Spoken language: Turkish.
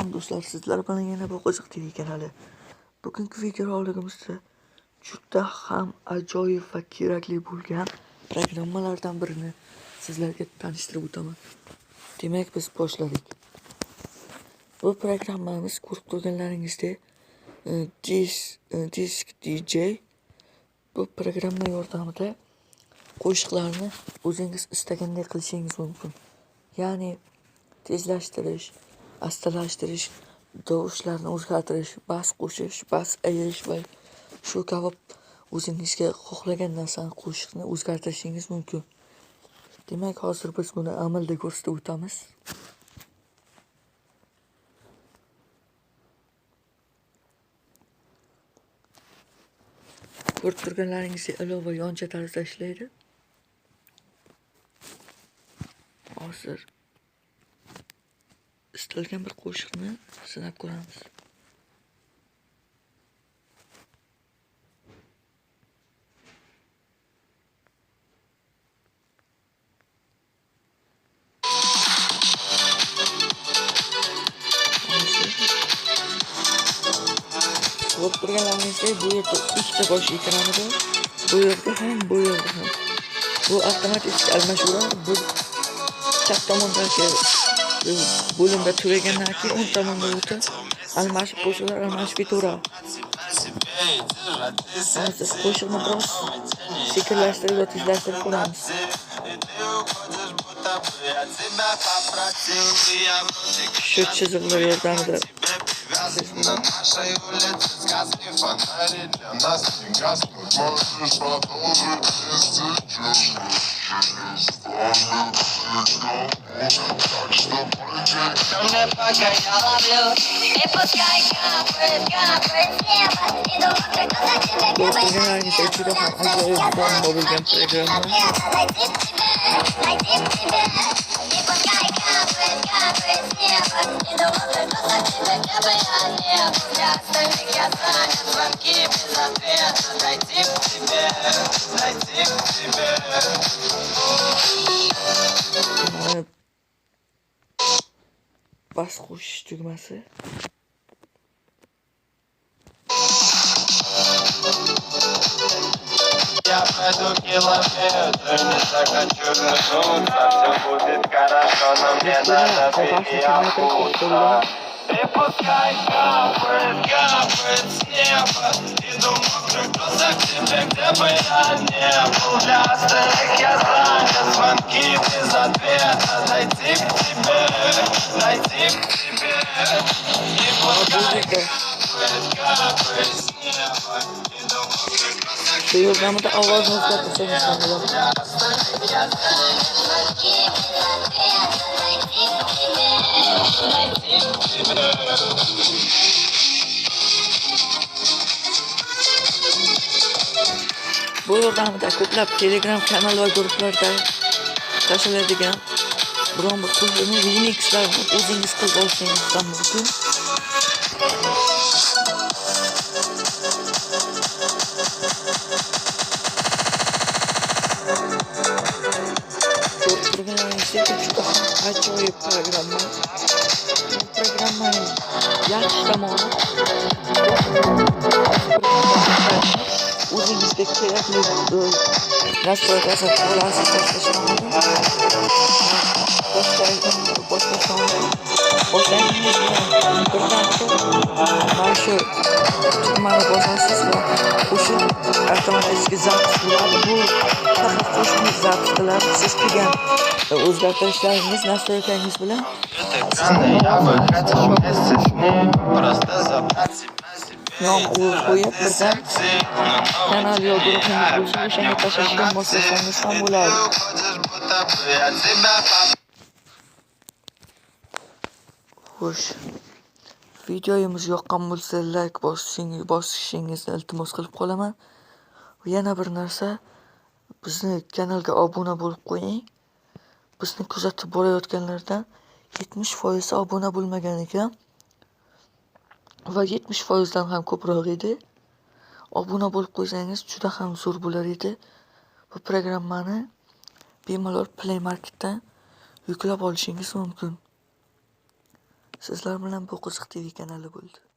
Salom do'stlar, sizlar bilan yana bir qiziq TV kanali. Bugungi video roligimizda juda ham ajoyib va kerakli bo'lgan programmalardan birini sizlarga tanishtirib o'taman. Demak, biz boshladik. Bu programmamiz ko'rib turganlaringizdek Disk e, DJ bu programma yordamida qo'shiqlarni o'zingiz istaganday qilishingiz mumkin. Ya'ni tezlashtirish, astalashtirish, tovushlarni o'zgartirish, bas qo'shish, bas ayirish va shu kabi o'zingizga xohlagan narsani qo'shiqni o'zgartirishingiz mumkin. Demak, hozir biz buni amalda ko'rsatib o'tamiz. Ko'rib turganlaringizdek ilova yoncha tarzda ishlaydi. Hozir istalgan bir qo'shiqni sinab ko'ramiz. Ko'rib turganlaringizdek bu yerda ikkita bosh ekrani bor. Bu yerda ham, bu yerda ham. Bu avtomatik almashuvlar bu chap tomondagi e, bo'limda turagandan keyin o'ng tomonga o'tib almashib qo'shiqlar almashib ketaveradi. Hozir qo'shiqni biroz sekinlashtirib va tezlashtirib ko'ramiz. нас На нашей улице сказки Фонари для нас не гаснут. Можешь продолжить, если Ко мне пока я ловлю Не пускай капры, капры с неба Иду вокруг, но тебе быть? Я знаю, я знаю, я зайти к тебе Mana bas qo'shish tugmasi. Я Пройду километр, не захочу вернуться Все будет хорошо, но мне надо, baby, обуться И пускай капает, капает с неба Иду мокрых глазах к тебе, где бы я не был. Для остальных я занят, звонки без ответа Зайти к тебе, зайти к тебе. И пускай капает, Programı da avazınızla atlasanız sanırım. Bu programda ko'plab Telegram kanal va guruhlarda tashlanadigan biron bir remixlarni o'zingiz qilib olishingiz mumkin. Всеки преподаватели программы. Программа я сама. Uzunlikte kıyafetli nasıl olacaksa kulağınızı taşımalı. Boş verdim, boş verdim. Boş verdim. Portanto, marşo tutmalı bozansız var. bosasiz va qo'shiq avtomatik zapt bo'ladi bu faqat qo'shiqni zapt qiladi siz qilgan e, o'zgartirishlaringiz настройканgiz bilan Я бы хотел вместе с ней Просто забрать себя себе nom qo'yib birdan kanal yo guruhning o'zi o'shanga tashlashga moslasangiz ham bo'ladi Уходишь, будто бы я тебя xo'sh videomiz yoqqan bo'lsa layk bosishing bosishingizni iltimos qilib qolaman va yana bir narsa bizni kanalga obuna bo'lib qo'ying. Bizni kuzatib borayotganlardan yetmish foizi obuna bo'lmagan ekan. Va yetmish foizdan ham ko'proq edi. Obuna bo'lib qo'ysangiz juda ham zo'r bo'lar edi. Bu programmani bemalol play marketdan yuklab olishingiz mumkin. Sizlar bilan bu qiziq TV kanali bo'ldi.